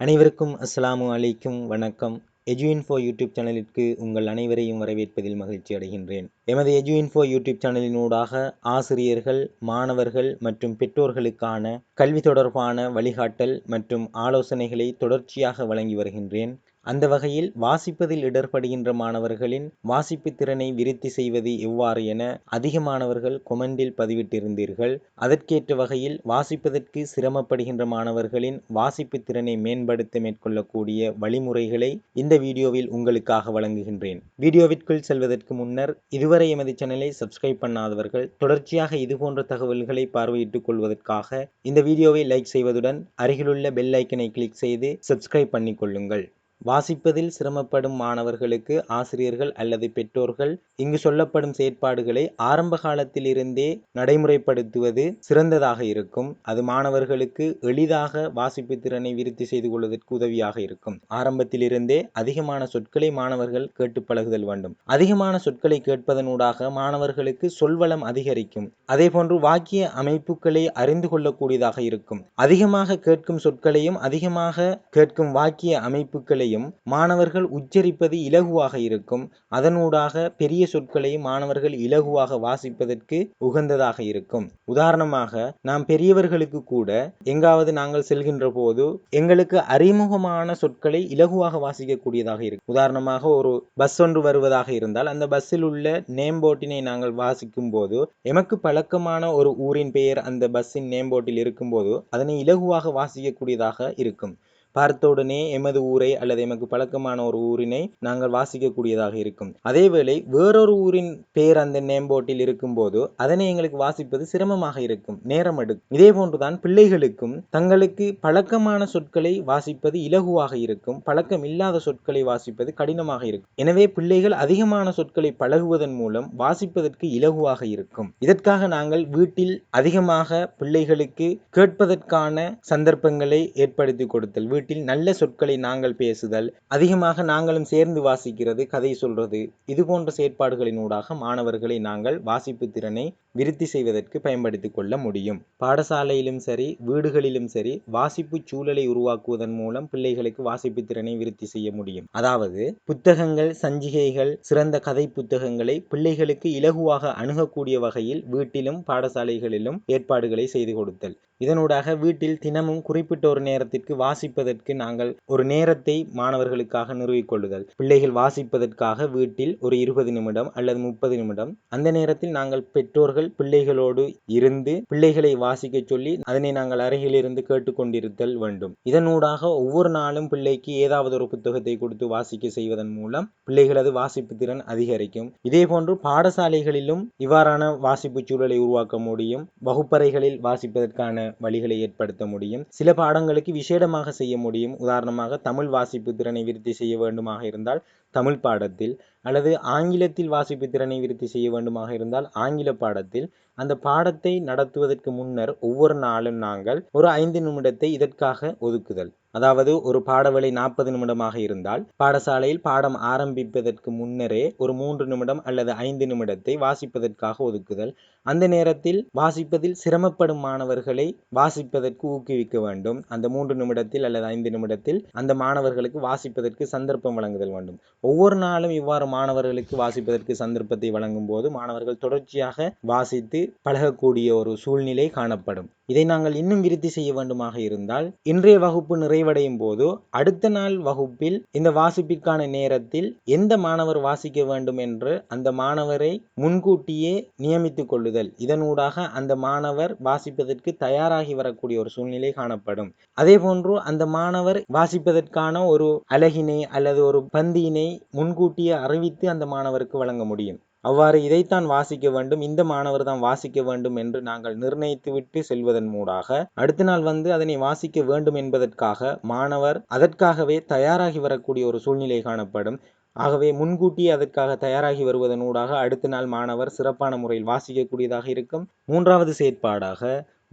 அனைவருக்கும் அஸ்ஸலாமு அலைக்கும் வணக்கம். எஜுஇன்ஃபோ யூடியூப் சேனலிற்கு உங்கள் அனைவரையும் வரவேற்பதில் மகிழ்ச்சி அடைகின்றேன். எமது எஜுஇன்ஃபோ யூடியூப் சேனலினூடாக ஆசிரியர்கள் மாணவர்கள் மற்றும் பெற்றோர்களுக்கான கல்வி தொடர்பான வழிகாட்டல் மற்றும் ஆலோசனைகளை தொடர்ச்சியாக வழங்கி வருகின்றேன். அந்த வகையில் வாசிப்பதில் இடர்படுகின்ற மாணவர்களின் வாசிப்பு திறனை விருத்தி செய்வது எவ்வாறு என அதிக மாணவர்கள் கொமெண்டில் பதிவிட்டிருந்தீர்கள். அதற்கேற்ற வகையில் வாசிப்பதற்கு சிரமப்படுகின்ற மாணவர்களின் வாசிப்பு திறனை மேம்படுத்த மேற்கொள்ளக்கூடிய வழிமுறைகளை இந்த வீடியோவில் உங்களுக்காக வழங்குகின்றேன். வீடியோவிற்குள் செல்வதற்கு முன்னர் இதுவரை எமது சேனலை சப்ஸ்கிரைப் பண்ணாதவர்கள் தொடர்ச்சியாக இதுபோன்ற தகவல்களை பார்வையிட்டுக் கொள்வதற்காக இந்த வீடியோவை லைக் செய்வதுடன் அருகிலுள்ள பெல் ஐக்கனை கிளிக் செய்து சப்ஸ்கிரைப் பண்ணிக்கொள்ளுங்கள் வாசிப்பதில் சிரமப்படும் மாணவர்களுக்கு ஆசிரியர்கள் அல்லது பெற்றோர்கள் இங்கு சொல்லப்படும் செயற்பாடுகளை ஆரம்ப காலத்திலிருந்தே நடைமுறைப்படுத்துவது சிறந்ததாக இருக்கும். அது மாணவர்களுக்கு எளிதாக வாசிப்பு திறனை விருத்தி செய்து கொள்வதற்கு உதவியாக இருக்கும். ஆரம்பத்திலிருந்தே அதிகமான சொற்களை மாணவர்கள் கேட்டு பழகுதல் வேண்டும். அதிகமான சொற்களை கேட்பதனூடாக மாணவர்களுக்கு சொல்வளம் அதிகரிக்கும். அதே போன்று வாக்கிய அமைப்புகளை அறிந்து கொள்ளக்கூடியதாக இருக்கும். அதிகமாக கேட்கும் சொற்களையும் அதிகமாக கேட்கும் வாக்கிய அமைப்புகளை சொற்களையும் மாணவர்கள் உச்சரிப்பது இலகுவாக இருக்கும். அதனூடாக பெரிய சொற்களையும் மாணவர்கள் இலகுவாக வாசிப்பதற்கு உகந்ததாக இருக்கும். உதாரணமாக நாம் பெரியவர்களுக்கு கூட எங்காவது நாங்கள் செல்கின்ற போது எங்களுக்கு அறிமுகமான சொற்களை இலகுவாக வாசிக்கக்கூடியதாக இருக்கும். உதாரணமாக ஒரு பஸ் ஒன்று வருவதாக இருந்தால் அந்த பஸ்ஸில் உள்ள நேம் போட்டினை நாங்கள் வாசிக்கும் போது எமக்கு பழக்கமான ஒரு ஊரின் பெயர் அந்த பஸ்ஸின் நேம் போட்டில் இருக்கும்போது அதனை இலகுவாக வாசிக்கக்கூடியதாக இருக்கும். பார்த்தவுடனே எமது ஊரை அல்லது எமக்கு பழக்கமான ஒரு ஊரினை நாங்கள் வாசிக்கக்கூடியதாக இருக்கும். அதேவேளை வேறொரு ஊரின் பெயர் அந்த நேம்போட்டில் இருக்கும்போது அதனை எங்களுக்கு வாசிப்பது சிரமமாக இருக்கும். நேரம் எடுக்கும் இதே போன்றுதான் பிள்ளைகளுக்கும் தங்களுக்கு பழக்கமான சொற்களை வாசிப்பது இலகுவாக இருக்கும். பழக்கம் இல்லாத சொற்களை வாசிப்பது கடினமாக இருக்கும். எனவே பிள்ளைகள் அதிகமான சொற்களை பழகுவதன் மூலம் வாசிப்பதற்கு இலகுவாக இருக்கும். இதற்காக நாங்கள் வீட்டில் அதிகமாக பிள்ளைகளுக்கு கேட்பதற்கான சந்தர்ப்பங்களை ஏற்படுத்தி கொடுத்தல் வீட்டில் நல்ல சொற்களை நாங்கள் பேசுதல் அதிகமாக நாங்களும் சேர்ந்து வாசிக்கிறது கதை சொல்றது இது போன்ற செயற்பாடுகளினூடாக மாணவர்களை நாங்கள் வாசிப்பு திறனை விருத்தி செய்வதற்கு பயன்படுத்தி கொள்ள முடியும். பாடசாலையிலும் சரி வீடுகளிலும் சரி வாசிப்பு சூழலை உருவாக்குவதன் மூலம் பிள்ளைகளுக்கு வாசிப்பு திறனை விருத்தி செய்ய முடியும். அதாவது புத்தகங்கள் சஞ்சிகைகள் சிறந்த கதை புத்தகங்களை பிள்ளைகளுக்கு இலகுவாக அணுகக்கூடிய வகையில் வீட்டிலும் பாடசாலைகளிலும் ஏற்பாடுகளை செய்து கொடுத்தல். இதனூடாக வீட்டில் தினமும் குறிப்பிட்ட ஒரு நேரத்திற்கு வாசிப்பதற்கு நாங்கள் ஒரு நேரத்தை மாணவர்களுக்காக நிறுவிக்கொள்ளுதல் பிள்ளைகள் வாசிப்பதற்காக வீட்டில் ஒரு இருபது நிமிடம் அல்லது முப்பது நிமிடம் அந்த நேரத்தில் நாங்கள் பெற்றோர்கள் பிள்ளைகளோடு இருந்து பிள்ளைகளை வாசிக்க சொல்லி அதனை நாங்கள் அருகில் இருந்து கேட்டுக்கொண்டிருத்தல் வேண்டும். இதனூடாக ஒவ்வொரு நாளும் பிள்ளைக்கு ஏதாவது ஒரு புத்தகத்தை கொடுத்து வாசிக்க செய்வதன் மூலம் பிள்ளைகளது வாசிப்பு திறன் அதிகரிக்கும். இதே போன்று பாடசாலைகளிலும் இவ்வாறான வாசிப்பு சூழலை உருவாக்க முடியும். வகுப்பறைகளில் வாசிப்பதற்கான வழிகளை ஏற்படுத்த முடியும். சில பாடங்களுக்கு விசேடமாக செய்ய முடியும். உதாரணமாக தமிழ் வாசிப்பு திறனை விருத்தி செய்ய வேண்டுமாக இருந்தால் தமிழ் பாடத்தில் அல்லது ஆங்கிலத்தில் வாசிப்பு திறனை விருத்தி செய்ய வேண்டுமாக இருந்தால் ஆங்கில பாடத்தில் அந்த பாடத்தை நடத்துவதற்கு முன்னர் ஒவ்வொரு நாளும் நாங்கள் ஒரு ஐந்து நிமிடத்தை இதற்காக ஒதுக்குதல். அதாவது ஒரு பாடவேளை நாற்பது நிமிடமாக இருந்தால் பாடசாலையில் பாடம் ஆரம்பிப்பதற்கு முன்னரே ஒரு மூன்று நிமிடம் அல்லது ஐந்து நிமிடத்தை வாசிப்பதற்காக ஒதுக்குதல். அந்த நேரத்தில் வாசிப்பதில் சிரமப்படும் மாணவர்களை வாசிப்பதற்கு ஊக்குவிக்க வேண்டும். அந்த மூன்று நிமிடத்தில் அல்லது ஐந்து நிமிடத்தில் அந்த மாணவர்களுக்கு வாசிப்பதற்கு சந்தர்ப்பம் வழங்குதல் வேண்டும். ஒவ்வொரு நாளும் இவ்வாறு மாணவர்களுக்கு வாசிப்பதற்கு சந்தர்ப்பத்தை வழங்கும் போது மாணவர்கள் தொடர்ச்சியாக வாசித்து பழகக்கூடிய ஒரு சூழ்நிலை காணப்படும். இதை நாங்கள் இன்னும் விருத்தி செய்ய வேண்டுமாக இருந்தால் இன்றைய வகுப்பு நிறைவடையும் போது அடுத்த நாள் வகுப்பில் இந்த வாசிப்பிற்கான நேரத்தில் எந்த மாணவர் வாசிக்க வேண்டும் என்று அந்த மாணவரை முன்கூட்டியே நியமித்துக் கொள்ளுதல். இதனூடாக அந்த மாணவர் வாசிப்பதற்கு தயாராகி வரக்கூடிய ஒரு சூழ்நிலை காணப்படும். அதே போன்று அந்த மாணவர் வாசிப்பதற்கான ஒரு அழகினை அல்லது ஒரு பந்தியினை முன்கூட்டியே அறிவித்து அந்த மாணவருக்கு வழங்க முடியும். அவ்வாறு இதைத்தான் வாசிக்க வேண்டும் இந்த மாணவர் தான் வாசிக்க வேண்டும் என்று நாங்கள் நிர்ணயித்துவிட்டு செல்வதன் மூடாக அடுத்த நாள் வந்து அதனை வாசிக்க வேண்டும் என்பதற்காக மாணவர் அதற்காகவே தயாராகி வரக்கூடிய ஒரு சூழ்நிலை காணப்படும். ஆகவே முன்கூட்டியே அதற்காக தயாராகி வருவதனூடாக அடுத்த நாள் மாணவர் சிறப்பான முறையில் வாசிக்கக்கூடியதாக இருக்கும். மூன்றாவது செயற்பாடாக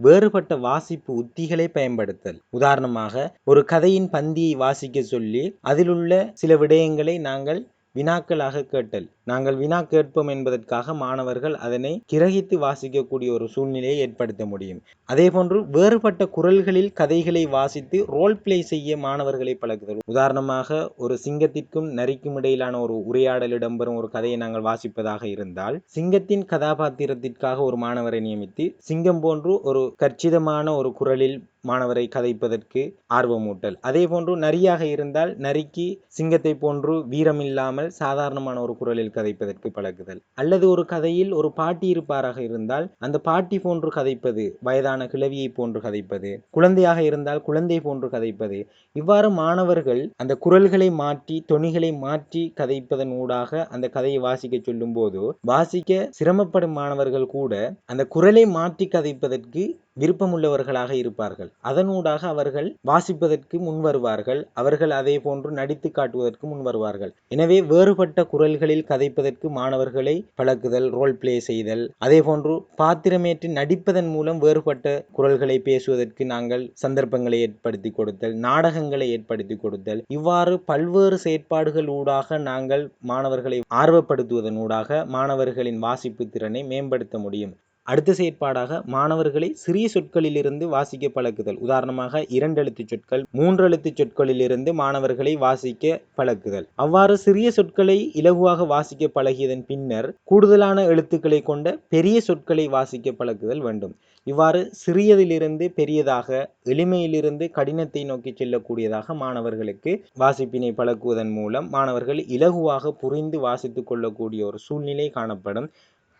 வேறுபட்ட வாசிப்பு உத்திகளை பயன்படுத்தல். உதாரணமாக ஒரு கதையின் பந்தியை வாசிக்க சொல்லி அதிலுள்ள சில விடயங்களை நாங்கள் வினாக்களாக கேட்டல். நாங்கள் வினா கேட்போம் என்பதற்காக மாணவர்கள் அதனை கிரகித்து வாசிக்கக்கூடிய ஒரு சூழ்நிலையை ஏற்படுத்த முடியும். அதே போன்று வேறுபட்ட குரல்களில் கதைகளை வாசித்து ரோல் பிளே செய்ய மாணவர்களை பழக்குதல். உதாரணமாக ஒரு சிங்கத்திற்கும் நரிக்கும் இடையிலான ஒரு உரையாடல் இடம்பெறும் ஒரு கதையை நாங்கள் வாசிப்பதாக இருந்தால் சிங்கத்தின் கதாபாத்திரத்திற்காக ஒரு மாணவரை நியமித்து சிங்கம் போன்று ஒரு கச்சிதமான ஒரு குரலில் மாணவரை கதைப்பதற்கு ஆர்வமூட்டல். அதே போன்று நரியாக இருந்தால் நரிக்கு சிங்கத்தை போன்று வீரம் இல்லாமல் சாதாரணமான ஒரு குரலில் கதைப்பதற்கு பழகுதல். அல்லது ஒரு கதையில் ஒரு பாட்டி இருப்பாராக இருந்தால் அந்த பாட்டி போன்று கதைப்பது வயதான கிழவியை போன்று கதைப்பது குழந்தையாக இருந்தால் குழந்தை போன்று கதைப்பது இவ்வாறு மாணவர்கள் அந்த குரல்களை மாற்றி தொனிகளை மாற்றி கதைப்பதன் ஊடாக அந்த கதையை வாசிக்க சொல்லும் போது வாசிக்க சிரமப்படும் மாணவர்கள் கூட அந்த குரலை மாற்றி கதைப்பதற்கு விருப்பமுள்ளவர்களாக இருப்பார்கள். அதனூடாக அவர்கள் வாசிப்பதற்கு முன் வருவார்கள். அவர்கள் அதே போன்று நடித்து காட்டுவதற்கு முன் வருவார்கள். எனவே வேறுபட்ட குரல்களில் கதைப்பதற்கு மாணவர்களை பழக்குதல் ரோல் பிளே செய்தல் அதே போன்று பாத்திரமேற்று நடிப்பதன் மூலம் வேறுபட்ட குரல்களை பேசுவதற்கு நாங்கள் சந்தர்ப்பங்களை ஏற்படுத்தி கொடுத்தல் நாடகங்களை ஏற்படுத்தி கொடுத்தல் இவ்வாறு பல்வேறு செயற்பாடுகள் ஊடாக நாங்கள் மாணவர்களை ஆர்வப்படுத்துவதன் ஊடாக மாணவர்களின் வாசிப்பு திறனை மேம்படுத்த முடியும். அடுத்த செயற்பாடாக மாணவர்களை சிறிய சொற்களிலிருந்து வாசிக்க பழக்குதல். உதாரணமாக இரண்டெழுத்து சொற்கள் மூன்றெழுத்து சொற்களிலிருந்து மாணவர்களை வாசிக்க பழக்குதல். அவ்வாறு சிறிய சொற்களை இலகுவாக வாசிக்க பழகியதன் பின்னர் கூடுதலான எழுத்துக்களை கொண்ட பெரிய சொற்களை வாசிக்க பழக்குதல் வேண்டும். இவ்வாறு சிறியதிலிருந்து பெரியதாக எளிமையிலிருந்து கடினத்தை நோக்கி செல்லக்கூடியதாக மாணவர்களுக்கு வாசிப்பினை பழக்குவதன் மூலம் மாணவர்கள் இலகுவாக புரிந்து வாசித்துக் கொள்ளக்கூடிய ஒரு சூழ்நிலை காணப்படும்.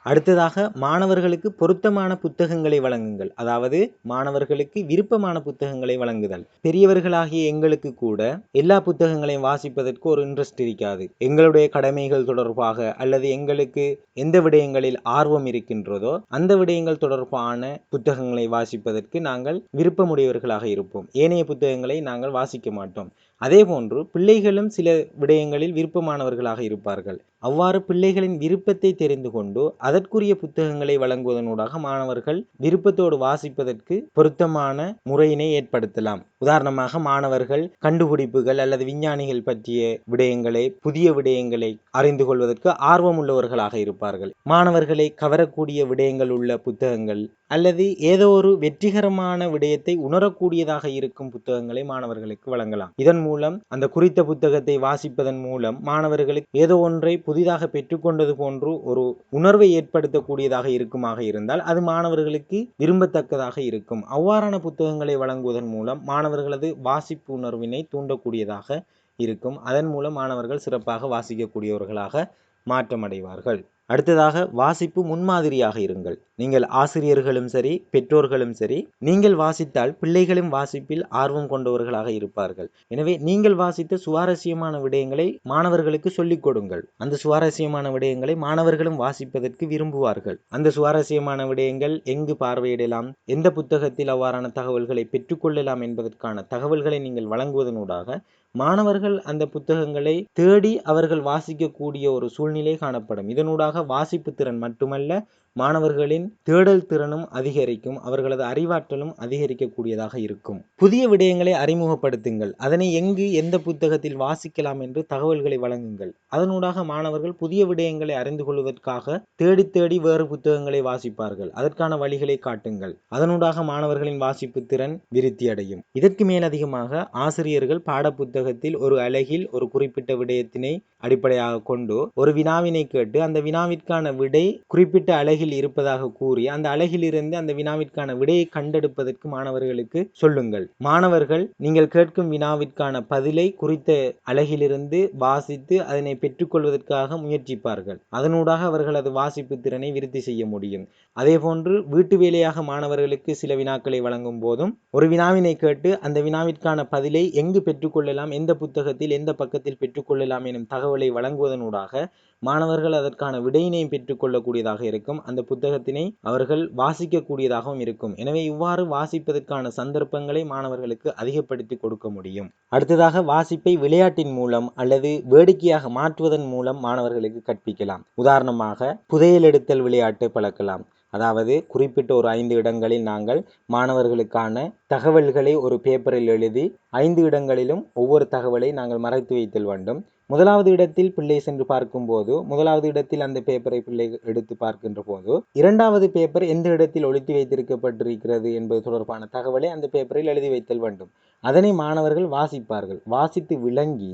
அடுத்ததாக மாணவர்களுக்கு பொருத்தமான புத்தகங்களை வழங்குங்கள். அதாவது மாணவர்களுக்கு விருப்பமான புத்தகங்களை வழங்குதல். பெரியவர்களாகிய எங்களுக்கு கூட எல்லா புத்தகங்களையும் வாசிப்பதற்கு ஒரு இன்ட்ரெஸ்ட் இருக்காது. எங்களுடைய கடமைகள் தொடர்பாக அல்லது எங்களுக்கு எந்த விடயங்களில் ஆர்வம் இருக்கின்றதோ அந்த விடயங்கள் தொடர்பான புத்தகங்களை வாசிப்பதற்கு நாங்கள் விருப்பமுடையவர்களாக இருப்போம். ஏனைய புத்தகங்களை நாங்கள் வாசிக்க மாட்டோம். அதே போன்று பிள்ளைகளும் சில விடயங்களில் விருப்பமானவர்களாக இருப்பார்கள். அவ்வாறு பிள்ளைகளின் விருப்பத்தை தெரிந்து கொண்டு அதற்குரிய புத்தகங்களை வழங்குவதனூடாக மாணவர்கள் விருப்பத்தோடு வாசிப்பதற்கு பொருத்தமான முறையினை ஏற்படுத்தலாம். உதாரணமாக மாணவர்கள் கண்டுபிடிப்புகள் அல்லது விஞ்ஞானிகள் பற்றிய விடயங்களை புதிய விடயங்களை அறிந்து கொள்வதற்கு ஆர்வம் உள்ளவர்களாக இருப்பார்கள். மாணவர்களை கவரக்கூடிய விடயங்கள் உள்ள புத்தகங்கள் அல்லது ஏதோ ஒரு வெற்றிகரமான விடயத்தை உணரக்கூடியதாக இருக்கும் புத்தகங்களை மாணவர்களுக்கு வழங்கலாம். இதன் மூலம் அந்த குறித்த புத்தகத்தை வாசிப்பதன் மூலம் மாணவர்களுக்கு ஏதோ ஒன்றை புதிதாக பெற்றுக்கொண்டது போன்று ஒரு உணர்வை ஏற்படுத்தக்கூடியதாக இருக்குமாக இருந்தால் அது மாணவர்களுக்கு விரும்பத்தக்கதாக இருக்கும். அவ்வாறான புத்தகங்களை வழங்குவதன் மூலம் மாணவர்களது வாசிப்பு உணர்வினை தூண்டக்கூடியதாக இருக்கும். அதன் மூலம் மாணவர்கள் சிறப்பாக வாசிக்கக்கூடியவர்களாக மாற்றமடைவார்கள். அடுத்ததாக வாசிப்பு முன்மாதிரியாக இருங்கள். நீங்கள் ஆசிரியர்களும் சரி பெற்றோர்களும் சரி நீங்கள் வாசித்தால் பிள்ளைகளும் வாசிப்பில் ஆர்வம் கொண்டவர்களாக இருப்பார்கள். எனவே நீங்கள் வாசித்த சுவாரஸ்யமான விடயங்களை மாணவர்களுக்கு சொல்லிக் கொடுங்கள். அந்த சுவாரஸ்யமான விடயங்களை மாணவர்களும் வாசிப்பதற்கு விரும்புவார்கள். அந்த சுவாரஸ்யமான விடயங்கள் எங்கு பார்வையிடலாம் எந்த புத்தகத்தில் அவ்வாறான தகவல்களை பெற்றுக்கொள்ளலாம் என்பதற்கான தகவல்களை நீங்கள் வழங்குவதனூடாக மாணவர்கள் அந்த புத்தகங்களை தேடி அவர்கள் வாசிக்கக்கூடிய ஒரு சூழ்நிலை காணப்படும். இதனூடாக வாசிப்பு திறன் மட்டுமல்ல மாணவர்களின் தேடல் திறனும் அதிகரிக்கும் அவர்களது அறிவாற்றலும் அதிகரிக்கக்கூடியதாக இருக்கும். புதிய விடயங்களை அறிமுகப்படுத்துங்கள். அதனை எங்கு எந்த புத்தகத்தில் வாசிக்கலாம் என்று தகவல்களை வழங்குங்கள். அதனூடாக மாணவர்கள் புதிய விடயங்களை அறிந்து கொள்வதற்காக தேடி தேடி வேறு புத்தகங்களை வாசிப்பார்கள். அதற்கான வழிகளை காட்டுங்கள். அதனூடாக மாணவர்களின் வாசிப்பு திறன் விருத்தி அடையும் இதற்கு மேலதிகமாக ஆசிரியர்கள் பாடப்புத்தகத்தில் ஒரு அழகில் ஒரு குறிப்பிட்ட விடயத்தினை அடிப்படையாக கொண்டு ஒரு வினாவினை கேட்டு அந்த வினாவிற்கான விடை குறிப்பிட்ட அழகில் அழகில் இருப்பதாக கூறி அந்த அழகிலிருந்து அந்த வினாவிற்கான விடையை கண்டெடுப்பதற்கு மாணவர்களுக்கு சொல்லுங்கள். மாணவர்கள் நீங்கள் கேட்கும் வினாவிற்கான பதிலை குறித்த அழகிலிருந்து வாசித்து அதனை பெற்றுக்கொள்வதற்காக முயற்சிப்பார்கள். அதனூடாக அவர்கள் அது வாசிப்பு திறனை விருத்தி செய்ய முடியும். அதேபோன்று வீட்டு வேலையாக மாணவர்களுக்கு சில வினாக்களை வழங்கும் போதும் ஒரு வினாவினை கேட்டு அந்த வினாவிற்கான பதிலை எங்கு பெற்றுக்கொள்ளலாம் எந்த புத்தகத்தில் எந்த பக்கத்தில் பெற்றுக்கொள்ளலாம் எனும் தகவலை வழங்குவதனூடாக மாணவர்கள் அதற்கான விடையினை பெற்றுக்கொள்ளக்கூடியதாக இருக்கும். அந்த புத்தகத்தினை அவர்கள் வாசிக்கக்கூடியதாகவும் இருக்கும். எனவே இவ்வாறு வாசிப்பதற்கான சந்தர்ப்பங்களை மாணவர்களுக்கு அதிகப்படுத்தி கொடுக்க முடியும். அடுத்ததாக வாசிப்பை விளையாட்டின் மூலம் அல்லது வேடிக்கையாக மாற்றுவதன் மூலம் மாணவர்களுக்கு கற்பிக்கலாம். உதாரணமாக புதையலெடுத்தல் விளையாட்டு பழக்கலாம். அதாவது குறிப்பிட்ட ஒரு ஐந்து இடங்களில் நாங்கள் மாணவர்களுக்கான தகவல்களை ஒரு பேப்பரில் எழுதி ஐந்து இடங்களிலும் ஒவ்வொரு தகவலை நாங்கள் மறைத்து வைத்தல் வேண்டும். முதலாவது இடத்தில் பிள்ளை சென்று பார்க்கும்போது முதலாவது இடத்தில் அந்த பேப்பரை பிள்ளை எடுத்து பார்க்கின்ற போது இரண்டாவது பேப்பர் எந்த இடத்தில் ஒழித்து வைத்திருக்கப்பட்டிருக்கிறது என்பது தொடர்பான தகவலை அந்த பேப்பரில் எழுதி வைத்தல் வேண்டும். அதனை மாணவர்கள் வாசிப்பார்கள். வாசித்து விளங்கி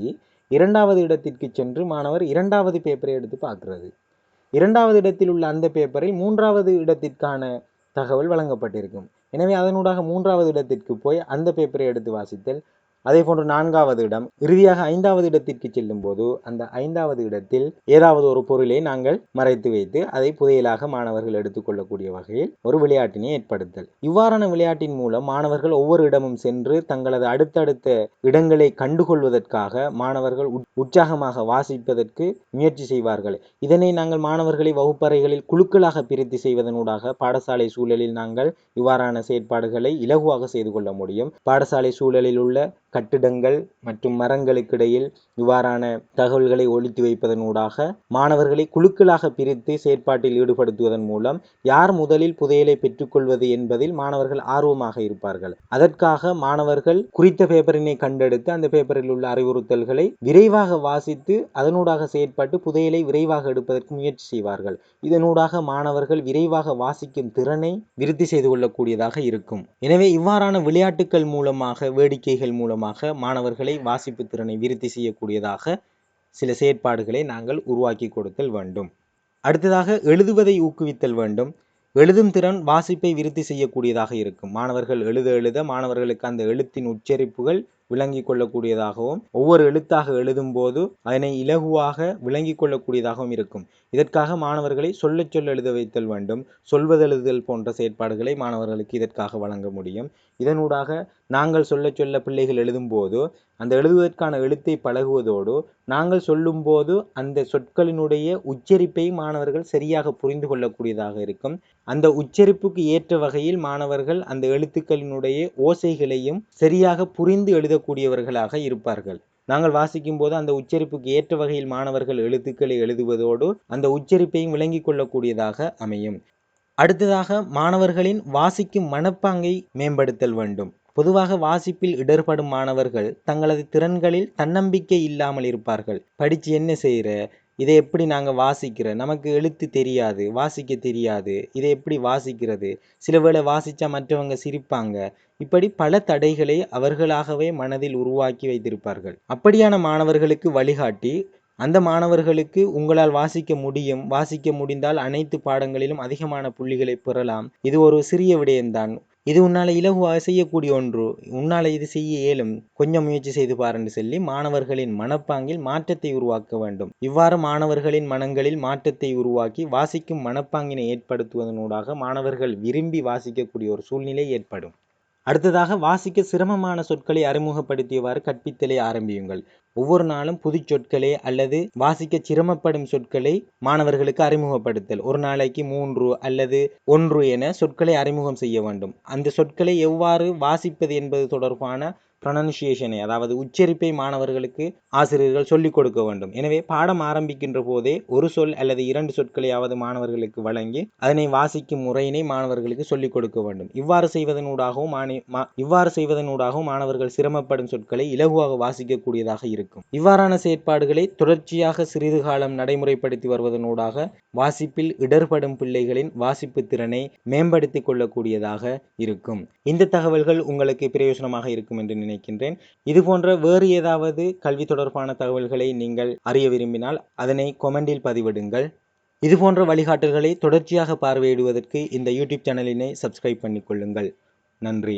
இரண்டாவது இடத்திற்கு சென்று மாணவர் இரண்டாவது பேப்பரை எடுத்து பார்க்கிறது. இரண்டாவது இடத்தில் உள்ள அந்த பேப்பரில் மூன்றாவது இடத்திற்கான தகவல் வழங்கப்பட்டிருக்கும். எனவே அதனூடாக மூன்றாவது இடத்திற்கு போய் அந்த பேப்பரை எடுத்து வாசித்தல் அதே போன்று நான்காவது இடம் இறுதியாக ஐந்தாவது இடத்திற்கு செல்லும் போது அந்த ஐந்தாவது இடத்தில் ஏதாவது ஒரு பொருளை நாங்கள் மறைத்து வைத்து அதை புதையலாக மாணவர்கள் எடுத்துக்கொள்ளக்கூடிய வகையில் ஒரு விளையாட்டினை ஏற்படுத்தல் இவ்வாறான விளையாட்டின் மூலம் மாணவர்கள் ஒவ்வொரு இடமும் சென்று தங்களது அடுத்தடுத்த இடங்களை கண்டுகொள்வதற்காக மாணவர்கள் உற்சாகமாக வாசிப்பதற்கு முயற்சி செய்வார்கள். இதனை நாங்கள் மாணவர்களை வகுப்பறைகளில் குழுக்களாக பிரித்து செய்வதனூடாக பாடசாலை சூழலில் நாங்கள் இவ்வாறான செயற்பாடுகளை இலகுவாக செய்து கொள்ள முடியும். பாடசாலை சூழலில் உள்ள கட்டிடங்கள் மற்றும் மரங்களுக்கிடையில் இவ்வாறான தகவல்களை ஒழித்து வைப்பதனூடாக மாணவர்களை குழுக்களாக பிரித்து செயற்பாட்டில் ஈடுபடுத்துவதன் மூலம் யார் முதலில் புதையலை பெற்றுக்கொள்வது என்பதில் மாணவர்கள் ஆர்வமாக இருப்பார்கள். அதற்காக மாணவர்கள் குறித்த பேப்பரினை கண்டெடுத்து அந்த பேப்பரில் உள்ள அறிவுறுத்தல்களை விரைவாக வாசித்து அதனூடாக செயற்பட்டு புதையலை விரைவாக எடுப்பதற்கு முயற்சி செய்வார்கள். இதனூடாக மாணவர்கள் விரைவாக வாசிக்கும் திறனை விருத்தி செய்து கொள்ளக்கூடியதாக இருக்கும். எனவே இவ்வாறான விளையாட்டுகள் மூலமாக வேடிக்கைகள் மூலமாக மாணவர்களை வாசிப்பு திறனை விருத்தி செய்யக்கூடியதாக சில செயற்பாடுகளை நாங்கள் உருவாக்கி கொடுத்தல் வேண்டும். அடுத்ததாக எழுதுவதை ஊக்குவித்தல் வேண்டும். எழுதும் திறன் வாசிப்பை விருத்தி செய்யக்கூடியதாக இருக்கும். மாணவர்கள் எழுத எழுத மாணவர்களுக்கு அந்த எழுத்தின் உச்சரிப்புகள் விளங்கி கொள்ளக்கூடியதாகவும் ஒவ்வொரு எழுத்தாக எழுதும் போது அதனை இலகுவாக விளங்கி கொள்ளக்கூடியதாகவும் இருக்கும். இதற்காக மாணவர்களை சொல்ல சொல்ல எழுத வைத்தல் வேண்டும். சொல்வதெழுதல் போன்ற செயற்பாடுகளை மாணவர்களுக்கு இதற்காக வழங்க முடியும். இதனூடாக நாங்கள் சொல்ல சொல்ல பிள்ளைகள் எழுதும்போது அந்த எழுதுவதற்கான எழுத்தை பழகுவதோடு நாங்கள் சொல்லும்போது அந்த சொற்களினுடைய உச்சரிப்பை மாணவர்கள் சரியாக புரிந்து கொள்ளக்கூடியதாக இருக்கும். அந்த உச்சரிப்புக்கு ஏற்ற வகையில் மாணவர்கள் அந்த எழுத்துக்களினுடைய ஓசைகளையும் சரியாக புரிந்து எழுதக்கூடியவர்களாக இருப்பார்கள். நாங்கள் வாசிக்கும் போது அந்த உச்சரிப்புக்கு ஏற்ற வகையில் மாணவர்கள் எழுத்துக்களை எழுதுவதோடு அந்த உச்சரிப்பையும் விளங்கிக் கொள்ளக்கூடியதாக அமையும். அடுத்ததாக மாணவர்களின் வாசிக்கும் மனப்பாங்கை மேம்படுத்தல் வேண்டும். பொதுவாக வாசிப்பில் இடர்படும் மாணவர்கள் தங்களது திறன்களில் தன்னம்பிக்கை இல்லாமல் இருப்பார்கள். படித்து என்ன செய்கிற இதை எப்படி நாங்கள் வாசிக்கிற? நமக்கு எழுத்து தெரியாது வாசிக்க தெரியாது இதை எப்படி வாசிக்கிறது? சில வேளை வாசித்தா மற்றவங்க சிரிப்பாங்க. இப்படி பல தடைகளை அவர்களாகவே மனதில் உருவாக்கி வைத்திருப்பார்கள். அப்படியான மாணவர்களுக்கு வழிகாட்டி அந்த மாணவர்களுக்கு உங்களால் வாசிக்க முடியும். வாசிக்க முடிந்தால் அனைத்து பாடங்களிலும் அதிகமான புள்ளிகளை பெறலாம். இது ஒரு சிறிய விடயம்தான். இது உன்னால் இலகுவாக செய்யக்கூடிய ஒன்று. உன்னால் இது செய்ய இயலும். கொஞ்சம் முயற்சி செய்து பாருன்னு சொல்லி மாணவர்களின் மனப்பாங்கில் மாற்றத்தை உருவாக்க வேண்டும். இவ்வாறு மாணவர்களின் மனங்களில் மாற்றத்தை உருவாக்கி வாசிக்கும் மனப்பாங்கினை ஏற்படுத்துவதனூடாக மாணவர்கள் விரும்பி வாசிக்கக்கூடிய ஒரு சூழ்நிலை ஏற்படும். அடுத்ததாக வாசிக்க சிரமமான சொற்களை அறிமுகப்படுத்தியவாறு கற்பித்தலை ஆரம்பியுங்கள். ஒவ்வொரு நாளும் புது சொற்களை அல்லது வாசிக்க சிரமப்படும் சொற்களை மாணவர்களுக்கு அறிமுகப்படுத்தல். ஒரு நாளைக்கு மூன்று அல்லது ஒன்று என சொற்களை அறிமுகம் செய்ய வேண்டும். அந்த சொற்களை எவ்வாறு வாசிப்பது என்பது தொடர்பான ப்ரொனன்சியேஷனை அதாவது உச்சரிப்பை மாணவர்களுக்கு ஆசிரியர்கள் சொல்லிக் கொடுக்க வேண்டும். எனவே பாடம் ஆரம்பிக்கின்ற போதே ஒரு சொல் அல்லது இரண்டு சொற்களையாவது மாணவர்களுக்கு வழங்கி அதனை வாசிக்கும் முறையினை மாணவர்களுக்கு சொல்லிக் கொடுக்க வேண்டும். இவ்வாறு செய்வதனூடாகவும் இவ்வாறு செய்வதனூடாகவும் மாணவர்கள் சிரமப்படும் சொற்களை இலகுவாக வாசிக்கக்கூடியதாக இருக்கும். இவ்வாறான செயற்பாடுகளை தொடர்ச்சியாக சிறிது காலம் நடைமுறைப்படுத்தி வருவதனூடாக வாசிப்பில் இடர்படும் பிள்ளைகளின் வாசிப்பு திறனை மேம்படுத்திக் கொள்ளக்கூடியதாக இருக்கும். இந்த தகவல்கள் உங்களுக்கு பிரயோஜனமாக இருக்கும் என்று நினைக்கின்றேன். இது போன்ற வேறு ஏதாவது கல்வி தொடர்பான தகவல்களை நீங்கள் அறிய விரும்பினால் அதனை கொமெண்டில் பதிவிடுங்கள். இது போன்ற வழிகாட்டல்களை தொடர்ச்சியாக பார்வையிடுவதற்கு இந்த யூடியூப் சேனலினை சப்ஸ்கிரைப் பண்ணிக்கொள்ளுங்கள் நன்றி.